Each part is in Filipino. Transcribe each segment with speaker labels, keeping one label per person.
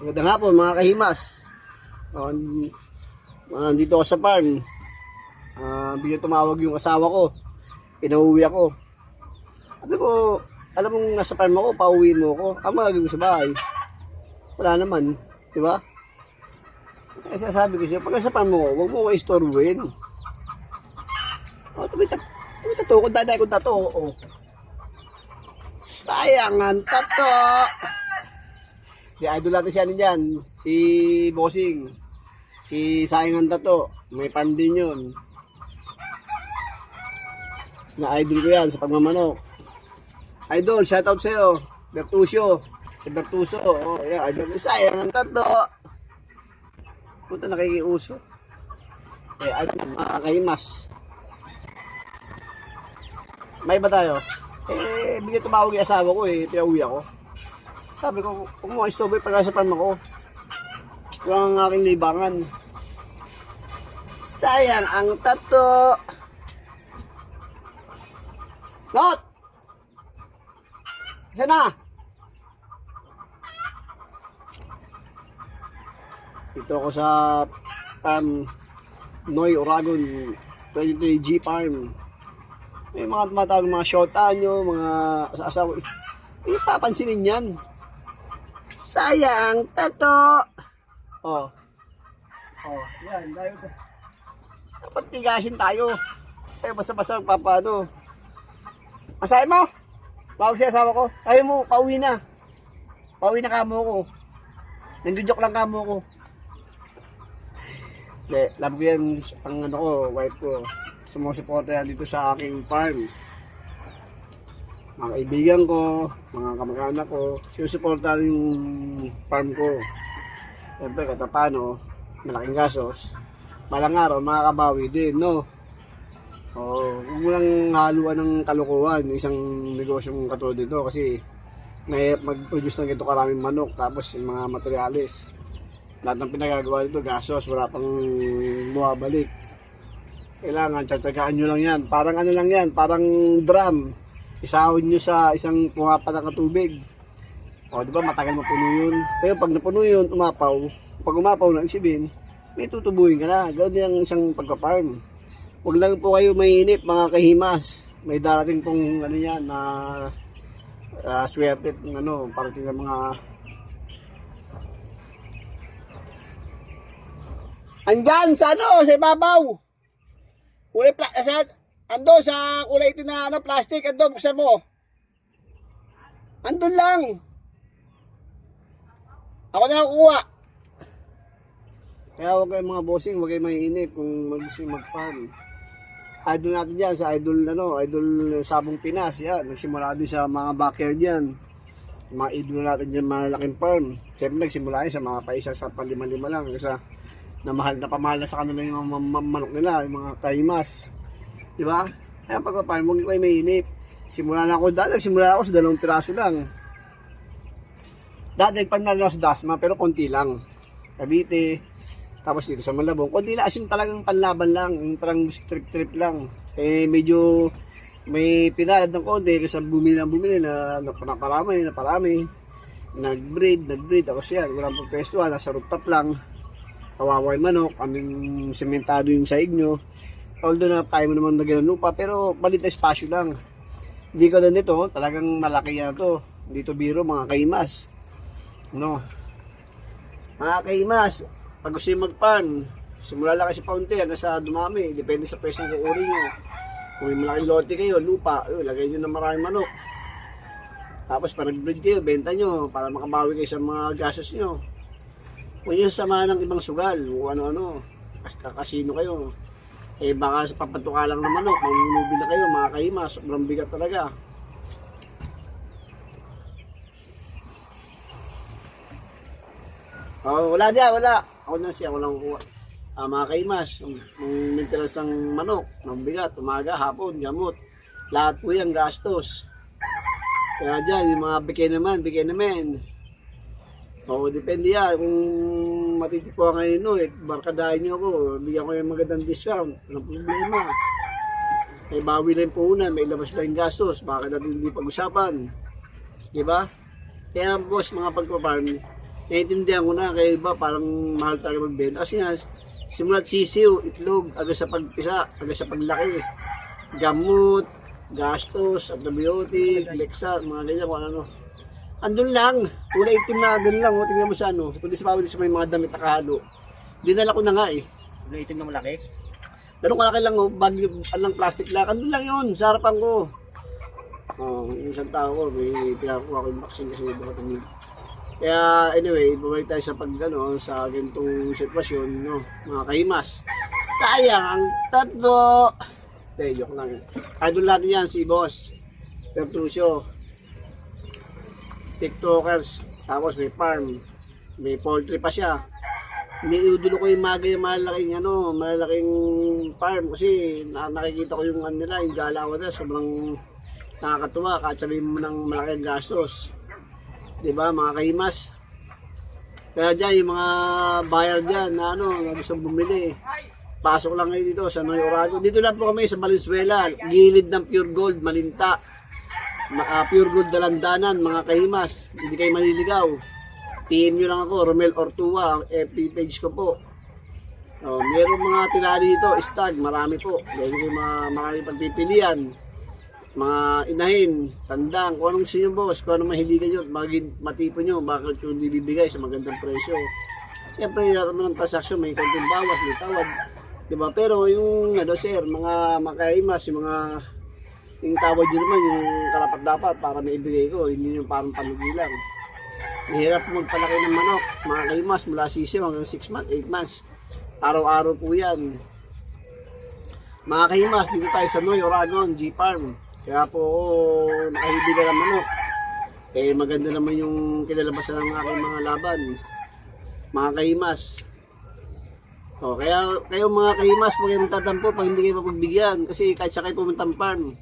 Speaker 1: Magandang hapon mga kahimas. Uh, dito ako sa farm. Uh, bigla tumawag yung asawa ko. Pinauwi ako. Sabi ko, alam mong nasa farm ako, pauwi mo ako. Ang magagawin mo sa bahay. Wala naman. Di ba? Kaya sabi ko siya, pag nasa farm mo, huwag mo ko istorbuhin. O, tumitat tumitato ko, daday ko tato. O. Sayang ang tato. Di idol natin si ano dyan, si Bossing. Si Sayang ang tato. May farm din yun. Na idol ko yan sa pagmamanok. Idol, shoutout sa'yo. Bertusio. Si Bertuso. Oh, yeah, idol ko. Sayang ang tato. Puta nakikiuso. Eh, idol, makakaimas. May ba tayo? Eh, bigyan tumawag yung asawa ko eh. Pinauwi ako. Sabi ko, kung mo istobe pag nasa farm ako. Yung ang aking libangan. Sayang ang tato. Not! Isa na! Dito ako sa farm Noy Oragon 23G Farm. May mga tumatawag mga shota nyo, mga asawa. Eh, papansinin yan. Sayang, tato. Oh. Oh, yan. Dahil, dapat tigasin tayo. Eh, basta-basta papano. Masaya mo? Tawag siya asawa ko. Ayaw mo, pauwi na. Pauwi na kamo ko. Nandudjok lang kamo ko. Hindi, ko yan, ang ano ko, wife ko. Sumusuporta yan dito sa aking farm mga kaibigan ko, mga kamag-anak ko, sinusuporta rin yung farm ko. Siyempre, kahit paano, malaking gasos, malang araw, makakabawi din, no? O, huwag mo lang haluan ng kalukuhan, isang negosyong katulad dito, kasi may mag-produce ng ganito karaming manok, tapos yung mga materyales. Lahat ng pinagagawa dito, gasos, wala pang buwabalik. Kailangan, tsatsagaan nyo lang yan. Parang ano lang yan, parang drum isahon nyo sa isang pumapat na tubig. O, di ba, matagal mapuno yun. Pero pag napuno yun, umapaw. Pag umapaw na, sabihin, may tutubuhin ka na. Gawin din ang isang pagka-farm. Huwag lang po kayo mainip, mga kahimas. May darating pong, ano yan, na uh, swerte, ano, parating ng mga Andyan, sa ano, sa ibabaw. Kulay pla, sa, ando sa kulay ito na ano, plastic, ando, buksan mo. Andun lang. Ako na nakukuha. Kaya huwag kayong mga bossing, huwag kayong mainip kung mag-gusto mag-farm. Idol natin dyan sa idol, ano, idol Sabong Pinas, yan. Nagsimula din sa mga backyard yan. Mga idol natin dyan, malalaking farm. Siyempre nagsimula yun sa mga paisa sa palima-lima lang. Kasi na mahal na pamahal na sa kanila yung mga manok nila, yung mga kaimas. Di ba? Kaya pag farm, huwag kayo mainip. Simula na ako dati, nagsimula ako sa dalawang piraso lang. Dati nagparm na ako sa Dasma, pero konti lang. Cavite, tapos dito sa Malabong. Konti lang, as in talagang panlaban lang, yung parang trip-trip lang. Eh, medyo may pinalad ng konti kasi bumili ng bumili na naparami, naparami. Nag-breed, nag-breed. Tapos yan, walang pagpestuhan, nasa rooftop lang. Kawawa yung manok, aming sementado yung saig nyo. Although na tayo mo naman nagyan ng lupa, pero balit na espasyo lang. Hindi ko din dito, talagang malaki yan to. Dito biro, mga kaimas. No. Mga kaimas, pag gusto yung mag-farm, simula lang kasi paunti hanggang sa dumami. Depende sa presyo ng uri nyo. Kung may malaking lote kayo, lupa, yun, lagay nyo ng maraming manok. Tapos pag nag-breed kayo, benta nyo para makabawi kayo sa mga gastos nyo. Huwag nyo samahan ng ibang sugal, o ano-ano. Kas- Kakasino kayo. Eh baka sa papatuka lang ng manok, mamumubi na kayo, mga kaima, sobrang bigat talaga. Oh, wala dyan, wala. Ako na siya, walang kuha. Ah, mga kaimas, yung yung maintenance ng manok, ng bigat, umaga, hapon, gamot. Lahat po yan, gastos. Kaya dyan, yung mga bigay naman, bigay naman. Oo, depende yan. Kung matitipuan kayo no, eh, barkadahin nyo ako, bigyan ko yung magandang discount. Walang problema. May bawi lang po una, may labas lang gastos, baka natin hindi pag-usapan. Di ba? Kaya boss, mga pagpaparm, naiintindihan ko na kaya iba parang mahal talaga magbenta. Kasi nga, simulat sisiw, itlog, aga sa pagpisa, aga sa paglaki, gamot, gastos, antibiotic, lexa, mga ganyan, kung ano. Andun lang, kulay itim na andun lang, oh, tingnan mo sa ano, kundi sa pawis may mga damit na kahalo. Dinala ko na nga eh.
Speaker 2: Ano itim na malaki?
Speaker 1: Ganun kalaki lang, oh, bag, alang plastic lang. Andun lang yun, sa harapan ko. Oh, yung isang tao ko, may pinakuha ko yung vaccine kasi baka tanig. Kaya anyway, bumalik tayo sa pag ano, sa ganitong sitwasyon, no, mga kahimas. Sayang ang tatlo. Hindi, joke lang. Idol natin yan, si Boss. Pertrusio. TikTokers. Tapos may farm. May poultry pa siya. Niudulo ko yung mga yung malaking ano, malaking farm kasi na, nakikita ko yung ano nila, yung galaw nila, sobrang nakakatuwa kahit sabihin mo ng malaking gastos. 'Di ba mga kaimas? Kaya dyan, yung mga buyer dyan na ano, na gustong bumili. Pasok lang kayo dito sa Noy Orago. Dito lang po kami sa Valenzuela, gilid ng Pure Gold, Malinta. Ah, pure Gold Dalandanan, mga kahimas. Hindi kayo maliligaw. PM nyo lang ako, Romel Ortua, ang FB page ko po. Oh, meron mga tinali dito, stag, marami po. Dahil may mga marami pagpipilian. Mga inahin, tandang, kung anong gusto nyo boss, kung anong mahiligan nyo, maging matipo nyo, bakit yung bibigay sa magandang presyo. Siyempre, yung naman ng transaction, may konting bawas, may tawad. Diba? Pero yung, ano sir, mga makaimas, yung mga, yung tawad nyo naman, yung karapat dapat para may ibigay ko, hindi yung parang palugi lang. Mahirap magpalaki ng manok, mga kaimas, mula sisiyo hanggang 6 months, 8 months. Araw-araw po yan. Mga kaimas, dito tayo sa Noy, Oragon, G-Farm. Kaya po ako nakahibigan ng manok. Eh maganda naman yung kinalabasan ng aking mga laban. Mga kaimas. O, kaya kayo mga kahimas, huwag kayong tatampo pag hindi kayo mapagbigyan. Kasi kahit sa kayo pumuntang farm,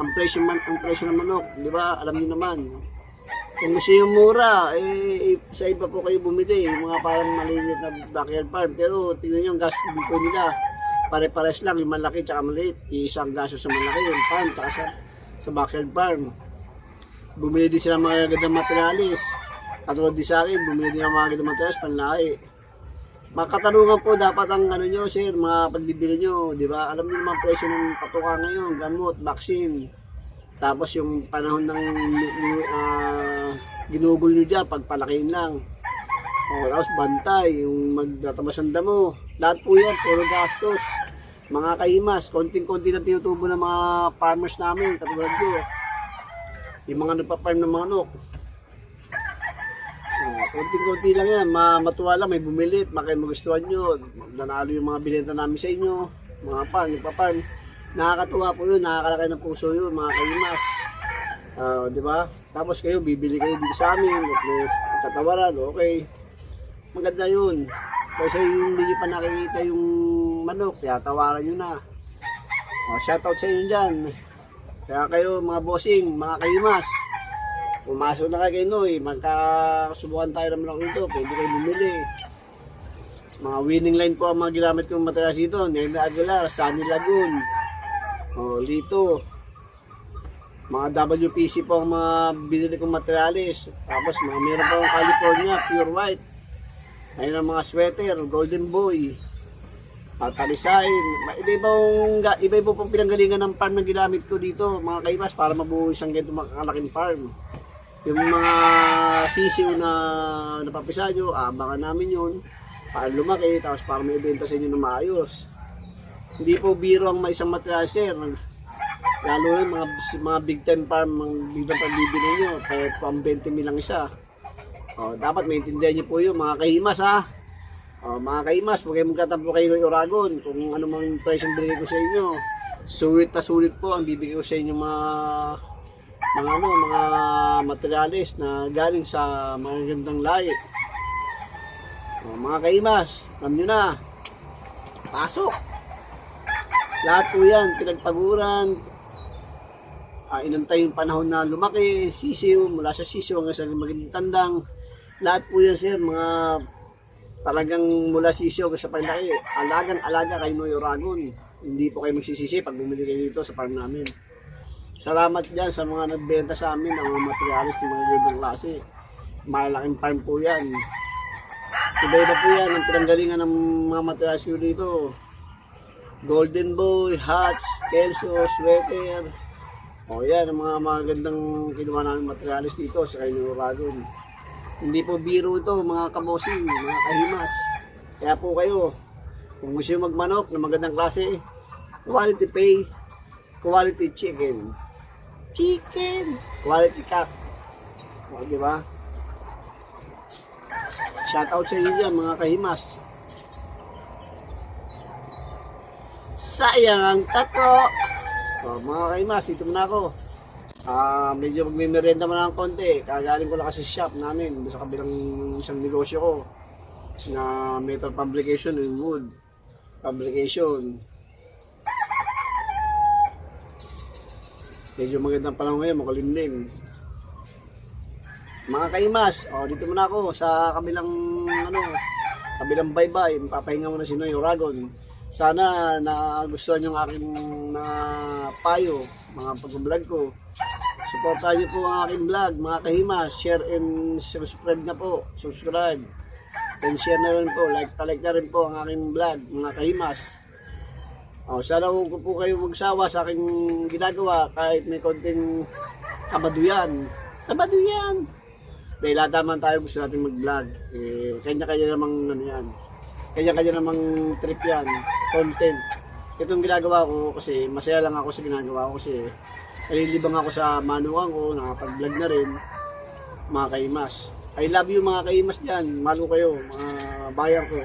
Speaker 1: ang presyo, man, ang presyo ng manok, di ba? Alam niyo naman. Kung gusto yung mura, eh, sa iba po kayo bumili, yung mga parang maliit na backyard farm. Pero tingnan nyo ang gas po nila. Pare-pares lang, yung malaki tsaka maliit. Isang gaso sa malaki, yung farm, tsaka sa, sa backyard farm. Bumili din sila mga gandang materialis. Katulad din sa akin, bumili din ng mga gandang materialis, panlahi. Mga katanungan po dapat ang ano nyo, sir, mga pagbibili nyo, di ba? Alam niyo naman presyo ng patuka ngayon, gamot, vaccine. Tapos yung panahon ng uh, ginugol nyo dyan, pagpalakihin lang. O, tapos bantay, yung magtatabas ang damo. Lahat po yan, puro gastos. Mga kaimas, konting-konti na tinutubo ng mga farmers namin, katulad ko. Yung mga nagpa-farm ng manok. Oh, konting-konti lang yan, Ma matuwa lang, may bumilit, makay magustuhan nyo, nanalo yung mga binenta namin sa inyo, mga farm, nagpa-farm. Nakakatuwa po yun, nakakalaki ng puso yun, mga kaimas. Ah, di ba? Tapos kayo, bibili kayo dito sa amin, at may katawaran, okay. Maganda yun. Kasi hindi nyo pa nakikita yung manok, kaya tawaran nyo na. Oh, shoutout sa inyo dyan. Kaya kayo, mga bossing, mga kaimas, pumasok na kayo kay Noy, magkasubukan tayo ng manok dito, pwede kayo bumili. Mga winning line po ang mga ginamit kong materials dito. Nena Aguilar, Sunny Lagoon, o Lito. Mga WPC po ang mga binili kong materialis. Tapos mga meron po ang California, Pure White. Ayun ang mga sweater, Golden Boy. At talisain. Iba-ibang, iba-iba pong pinanggalingan ng farm na ginamit ko dito, mga kaimas, para mabuo isang ganito makakalaking farm. Yung mga sisiw na napapisa nyo, abangan namin yun. Para lumaki, tapos para may ibenta sa inyo na maayos. Hindi po biro ang may isang material, sir. Lalo na mga, mga big time farm, mga big time farm bibili nyo, kahit po ang 20 mil lang isa. O, dapat maintindihan nyo po yun, mga kahimas ha. O, mga kaimas, huwag kayong magtatampo kayo ng Oragon kung ano mang price ang ko sa inyo. Sulit na sulit po ang bibigay ko sa inyo mga mga ano, mga materialis na galing sa mga gandang lahi. O, mga kaimas, alam nyo na, pasok. Lahat po yan, pinagpaguran, ah, inantay yung panahon na lumaki, sisiw, mula sa sisiw hanggang sa maging tandang. Lahat po yan sir, mga talagang mula sisiw hanggang sa paglaki, alagang alaga kay Noy Oragon. Hindi po kayo magsisisi pag bumili kayo dito sa farm namin. Salamat dyan sa mga nagbenta sa amin ng mga materialis ng mga gandang klase. Malaking farm po yan. Iba-iba po yan ang pinanggalingan ng mga materials ko dito. Golden Boy, hats, kelso, sweater. O yan, ang mga magandang kinuha namin materials dito sa Kainuro Dragon. Hindi po biro ito, mga kabosing, mga kahimas. Kaya po kayo, kung gusto magmanok na magandang klase, quality pay, quality chicken. Chicken! Quality cock. O, di ba? Shout out sa inyo dyan, mga kahimas. Sayang ang tato! O, mga kahimas, dito muna ako. Ah, medyo magmimerenda mo ng konti. Kagaling ko lang kasi shop namin sa kabilang isang negosyo ko na metal fabrication and wood fabrication. Medyo magandang panahon ngayon, makulimlim. Mga kaimas, oh, dito muna ako sa kabilang ano, kabilang baybay, papahinga muna si Noy Oragon. Sana nagustuhan yung aking mga payo, mga pag-vlog ko. Supportahan niyo po ang aking vlog, mga kahimas. Share and subscribe na po. Subscribe. And share na rin po. Like, like na rin po ang aking vlog, mga kahimas. Oh, sana ko po kayo magsawa sa aking ginagawa kahit may konting kabaduyan. Kabaduyan! Dahil lahat naman tayo gusto natin mag-vlog. Eh, kanya-kanya namang ano yan. Kanya-kanya namang trip yan. Content. Itong ginagawa ko kasi masaya lang ako sa ginagawa ko kasi nalilibang ako sa manukan ko, nakapag-vlog na rin. Mga kaimas. I love you mga kaimas dyan. Malo kayo, mga bayan ko.